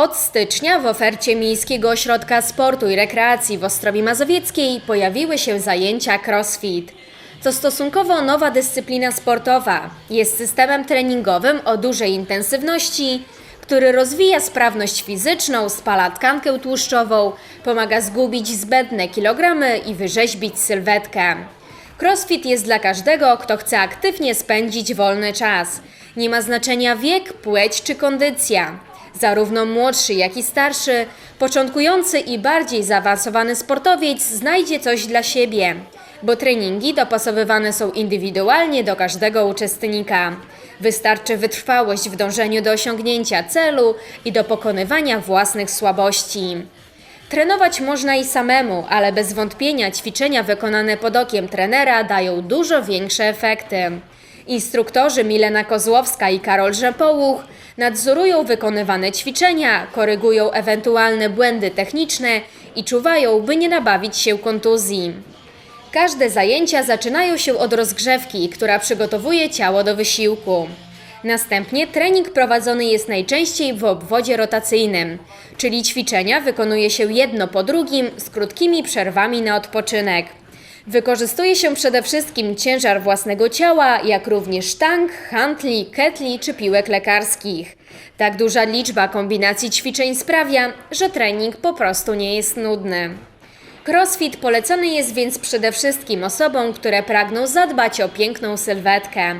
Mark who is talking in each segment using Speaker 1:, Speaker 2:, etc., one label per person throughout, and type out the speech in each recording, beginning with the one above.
Speaker 1: Od stycznia w ofercie Miejskiego Ośrodka Sportu i Rekreacji w Ostrowi Mazowieckiej pojawiły się zajęcia CrossFit. To stosunkowo nowa dyscyplina sportowa. Jest systemem treningowym o dużej intensywności, który rozwija sprawność fizyczną, spala tkankę tłuszczową, pomaga zgubić zbędne kilogramy i wyrzeźbić sylwetkę. Crossfit jest dla każdego, kto chce aktywnie spędzić wolny czas. Nie ma znaczenia wiek, płeć czy kondycja. Zarówno młodszy, jak i starszy, początkujący i bardziej zaawansowany sportowiec znajdzie coś dla siebie, bo treningi dopasowywane są indywidualnie do każdego uczestnika. Wystarczy wytrwałość w dążeniu do osiągnięcia celu i do pokonywania własnych słabości. Trenować można i samemu, ale bez wątpienia ćwiczenia wykonane pod okiem trenera dają dużo większe efekty. Instruktorzy Milena Kozłowska i Karol Rzepołuch nadzorują wykonywane ćwiczenia, korygują ewentualne błędy techniczne i czuwają, by nie nabawić się kontuzji. Każde zajęcia zaczynają się od rozgrzewki, która przygotowuje ciało do wysiłku. Następnie trening prowadzony jest najczęściej w obwodzie rotacyjnym, czyli ćwiczenia wykonuje się jedno po drugim z krótkimi przerwami na odpoczynek. Wykorzystuje się przede wszystkim ciężar własnego ciała, jak również sztang, hantli, ketli czy piłek lekarskich. Tak duża liczba kombinacji ćwiczeń sprawia, że trening po prostu nie jest nudny. Crossfit polecany jest więc przede wszystkim osobom, które pragną zadbać o piękną sylwetkę.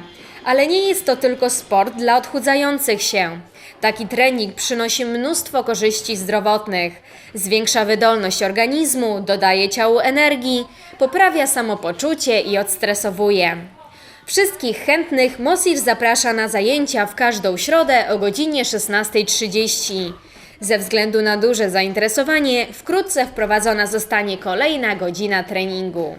Speaker 1: Ale nie jest to tylko sport dla odchudzających się. Taki trening przynosi mnóstwo korzyści zdrowotnych. Zwiększa wydolność organizmu, dodaje ciału energii, poprawia samopoczucie i odstresowuje. Wszystkich chętnych Mosir zaprasza na zajęcia w każdą środę o godzinie 16.30. Ze względu na duże zainteresowanie, wkrótce wprowadzona zostanie kolejna godzina treningu.